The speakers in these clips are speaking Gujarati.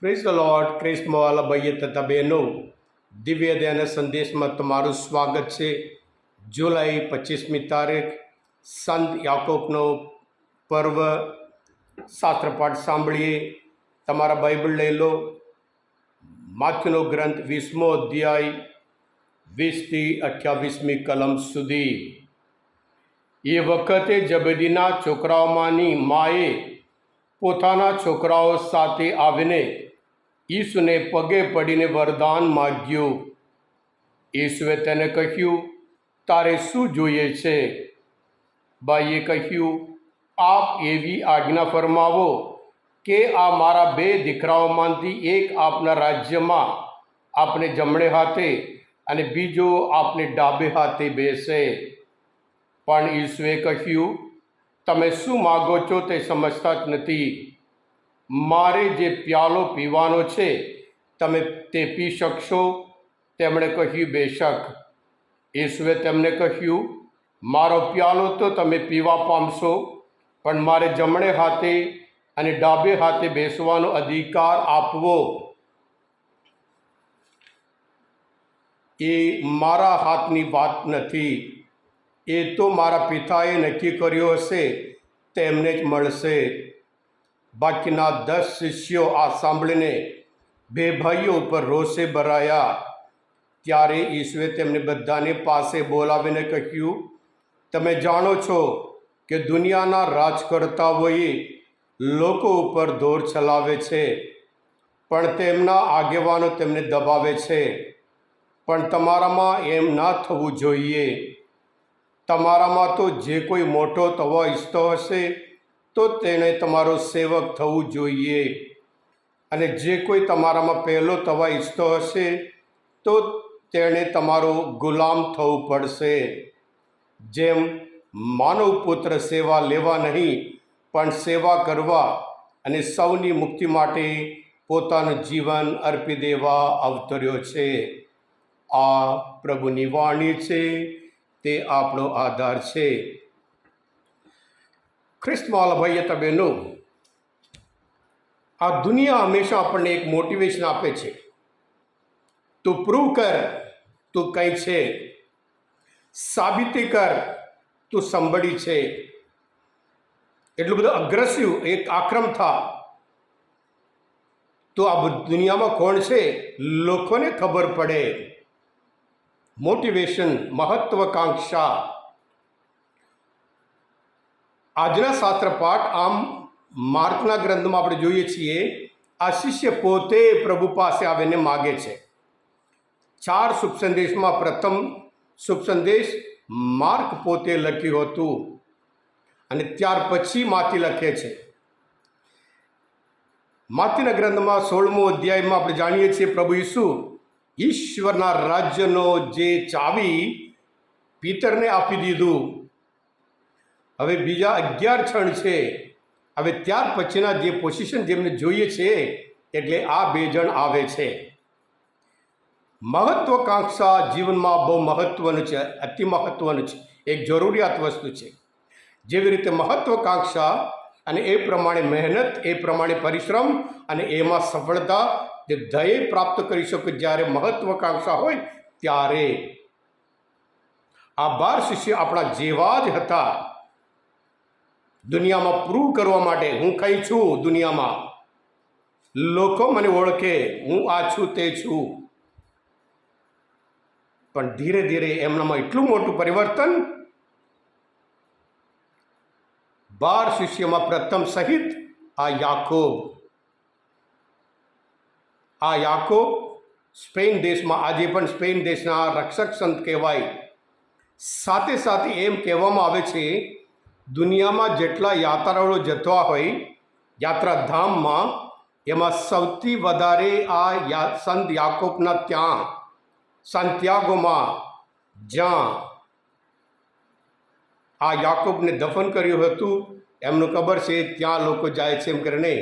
પ્રેઝ ધ લોર્ડ ક્રિસ્મો વાલા ભાઈએ તથા બહેનો દિવ્ય ધ્યાન સંદેશમાં તમારું સ્વાગત છે. જુલાઈ પચીસમી તારીખ, સંત યાકોબનો પર્વ. શાસ્ત્રપાઠ સાંભળીએ. તમારા બાઇબલ લઈ લો. માથ્યુનો ગ્રંથ વીસમો અધ્યાય, વીસથી અઠ્યાવીસમી કલમ સુધી. એ વખતે જબેદીના છોકરાઓમાંની માએ પોતાના છોકરાઓ સાથે આવીને ઈસુને પગે પડીને વરદાન માગ્યું. ઈસુએ તેને કહ્યું, તારે શું જોઈએ છે? બાઈએ કહ્યું, આપ એવી આજ્ઞા ફરમાવો કે આ મારા બે દીકરાઓમાંથી એક આપના રાજ્યમાં આપને જમણે હાથે અને બીજો આપને ડાબે હાથે બેસે. પણ ઈસુએ કહ્યું, તમે શું માગો છો તે સમજતા જ નથી. મારે જે પ્યાલો પીવાનો છે, તમે તે પી શકશો? તેમણે કહ્યું, બેશક. ઈસુએ તેમને કહ્યું, મારો પ્યાલો તો તમે પીવા પામશો, પણ મારે જમણે હાથે અને ડાબે હાથે બેસવાનો અધિકાર આપવો. એ મારા હાથની વાત નથી. એ તો મારા પિતાએ નક્કી કર્યો હશે, તેમને જ મળશે. બાકીના દસ શિષ્યો આ સાંભળીને બે ભાઈઓ ઉપર રોષે ભરાયા. ત્યારે ઈશ્વરે તેમને બધાને પાસે બોલાવીને કહ્યું, તમે જાણો છો કે દુનિયાના રાજકર્તાઓએ લોકો ઉપર દોર ચલાવે છે, પણ તેમના આગેવાનો તેમને દબાવે છે. પણ તમારામાં એમ ના થવું જોઈએ. તમારામાં તો જે કોઈ મોટો તવા ઈચ્છતો હશે તો તેણે તમારો સેવક થવું જોઈએ. અને જે કોઈ તમારામાં પહેલો તવા ઈચ્છતો હશે, તો તેણે તમારો ગુલામ થવું પડશે. જેમ માનવ પુત્ર સેવા લેવા નહીં, પણ સેવા કરવા અને સૌની મુક્તિ માટે પોતાનું જીવન અર્પી દેવા અવતર્યો છે. આ પ્રભુની વાણી છે, તે આપણો આધાર છે. ખ્રિસ્તમાલ ભાઈએ તબેનું આ દુનિયા હંમેશા આપણને એક મોટિવેશન આપે છે. તું પ્રૂવ કર, તું કંઈ છે. સાબિતી કર, તું સંભળી છે. એટલું બધું અગ્રેસિવ એક આક્રમ થા. તો આ દુનિયામાં કોણ છે? લોકોને ખબર પડે. મોટિવેશન મહત્વકાંક્ષા. આજના શાસ્ત્ર પાઠ આમ માર્કના ગ્રંથમાં આપણે જોઈએ છીએ, આ શિષ્ય પોતે પ્રભુ પાસે આવીને માગે છે. ચાર શુભ સંદેશમાં પ્રથમ શુભ સંદેશ, માર્ક પોતે લખ્યું હતું અને ત્યાર પછી માથી લખે છે. માથીના ગ્રંથમાં સોળમો અધ્યાયમાં આપણે જાણીએ છીએ, પ્રભુ ઈસુ ઈશ્વરના રાજ્યનો જે ચાવી પિતરને આપી દીધું હવે બીજા અગિયાર ક્ષણ છે. હવે ત્યાર પછીના જે પોઝિશન જેમને જોઈએ છે, એટલે આ બે જણ આવે છે. મહત્વકાંક્ષા જીવનમાં બહુ મહત્વનું છે, અતિ મહત્વનું છે, એક જરૂરિયાત વસ્તુ છે. જેવી રીતે મહત્વકાંક્ષા અને એ પ્રમાણે મહેનત, એ પ્રમાણે પરિશ્રમ અને એમાં સફળતા જે ધ્યેય પ્રાપ્ત કરી શકો જ્યારે મહત્વકાંક્ષા હોય ત્યારે. આ બાર શિષ્ય આપણા જેવા જ હતા. દુનિયામાં પ્રૂવ કરવા માટે હું કઈ છું દુનિયામાં? લોકો મને ઓળખે, હું આ છું, તે છું. પણ ધીરે ધીરે એમનામાં એટલું મોટું પરિવર્તન, બાર શિષ્યમાં પ્રથમ સહિત આ યાકોબ. આ યાકોબ સ્પેન દેશમાં, આજે પણ સ્પેન દેશના રક્ષક સંત કહેવાય. સાથે સાથે એમ કહેવામાં આવે છે દુનિયામાં જેટલા યાત્રાળુઓ જતા હોય, યાત્રાધામમાં એમાં સૌથી વધારે આ સંત યાકોબના ત્યાં, સંત્યાગોમાં જ્યાં આ યાકોબને દફન કર્યું હતું, એમનું ખબર છે, ત્યાં લોકો જાય છે એમ કરીને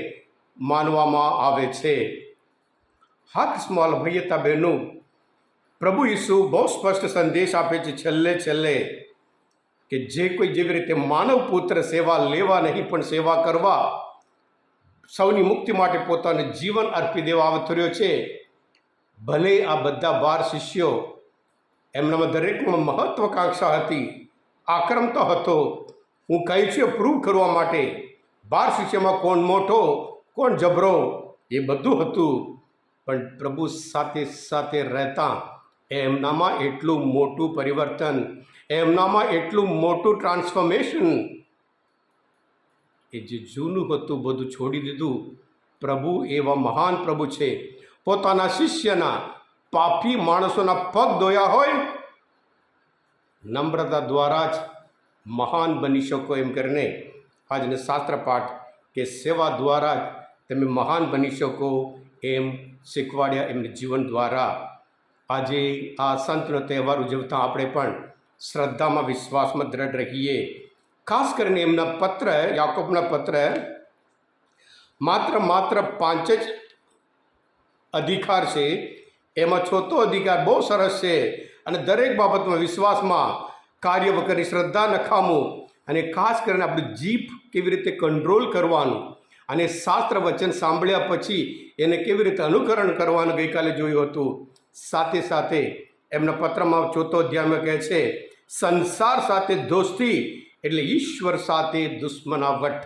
માનવામાં આવે છે. હાથ સ્મોલ ભૈયતા બહેનું, પ્રભુ ઈસુ બહુ સ્પષ્ટ સંદેશ આપે છે, છેલ્લે છેલ્લે. કે જે કોઈ જેવી રીતે માનવ પુત્ર સેવા લેવા નહીં, પણ સેવા કરવા સૌની મુક્તિ માટે પોતાનું જીવન અર્પી દેવા અવતર્યો છે. ભલે આ બધા બાર શિષ્યો એમનામાં દરેકમાં મહત્વકાંક્ષા હતી, આક્રમ તો હતો. હું કહી છું પ્રૂવ કરવા માટે બાર શિષ્યમાં કોણ મોટો, કોણ જબરો, એ બધું હતું. પણ પ્રભુ સાથે સાથે રહેતા એમનામાં એટલું મોટું પરિવર્તન એમનામાં એટલું મોટું ટ્રાન્સફોર્મેશન એ જે જૂનું હતું, બધું છોડી દીધું. પ્રભુ એવા મહાન પ્રભુ છે. પોતાના શિષ્યના પાપી માણસોના પગ ધોયા હોય, નમ્રતા દ્વારા જ મહાન બની શકો એમ કરીને આજને શાસ્ત્ર પાઠ કે સેવા દ્વારા જ તમે મહાન બની શકો એમ શીખવાડ્યા એમને જીવન દ્વારા. આજે આ સંતનો તહેવાર ઉજવતા આપણે પણ શ્રદ્ધામાં વિશ્વાસમાં દ્રઢ રહીએ. ખાસ કરીને એમના પત્ર, યાકોબના પત્ર, માત્ર માત્ર પાંચ જ અધિકાર છે. એમાં છોતો અધિકાર બહુ સરસ છે અને દરેક બાબતમાં વિશ્વાસમાં, કાર્ય વગરની શ્રદ્ધા નખામું અને ખાસ કરીને આપણું જીભ કેવી રીતે કંટ્રોલ કરવાનું અને શાસ્ત્ર વચન સાંભળ્યા પછી એને કેવી રીતે અનુકરણ કરવાનું ગઈકાલે જોયું હતું. સાથે સાથે એમના પત્રમાં ચોથો અધ્યાયમાં કહે છે, સંસાર સાથે દોસ્તી એટલે ઈશ્વર સાથે દુશ્મનાવટ.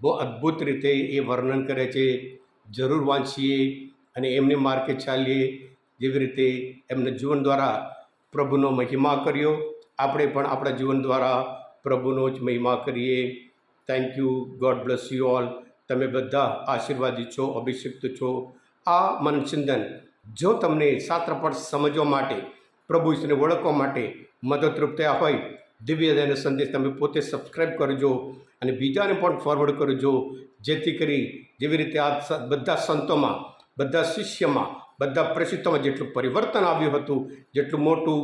બહુ અદ્ભુત રીતે એ વર્ણન કરે છે. જરૂર વાંચીએ અને એમને માર્કે ચાલીએ જેવી રીતે એમના જીવન દ્વારા પ્રભુનો મહિમા કર્યો. આપણે પણ આપણા જીવન દ્વારા પ્રભુનો જ મહિમા કરીએ. Thank you God bless you all તમે બધા આશીર્વાદી છો, અભિષિક્ત છો. આ મનચિંતન જો તમને શાસ્ત્રપટ સમજવા માટે, પ્રભુ ઈશ્વરને ઓળખવા માટે મદદરૂપ થયા હોય, દિવ્ય દયાનો સંદેશ તમે પોતે સબસ્ક્રાઈબ કરજો અને બીજાને પણ ફોરવર્ડ કરજો, જેથી કરી જેવી રીતે આ બધા સંતોમાં, બધા શિષ્યમાં, બધા પ્રસિદ્ધોમાં જેટલું પરિવર્તન આવ્યું હતું, જેટલું મોટું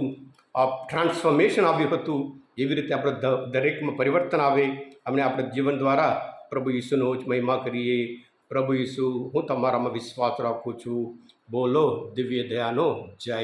ટ્રાન્સફોર્મેશન આવ્યું હતું, એવી રીતે આપણે દરેકમાં પરિવર્તન આવે, અમને આપણે જીવન દ્વારા પ્રભુ ઈસુનો જ મહિમા કરીએ. પ્રભુ ઈસુ, હું તમારામાં વિશ્વાસ રાખું છું. બોલો દિવ્ય દયાનો જય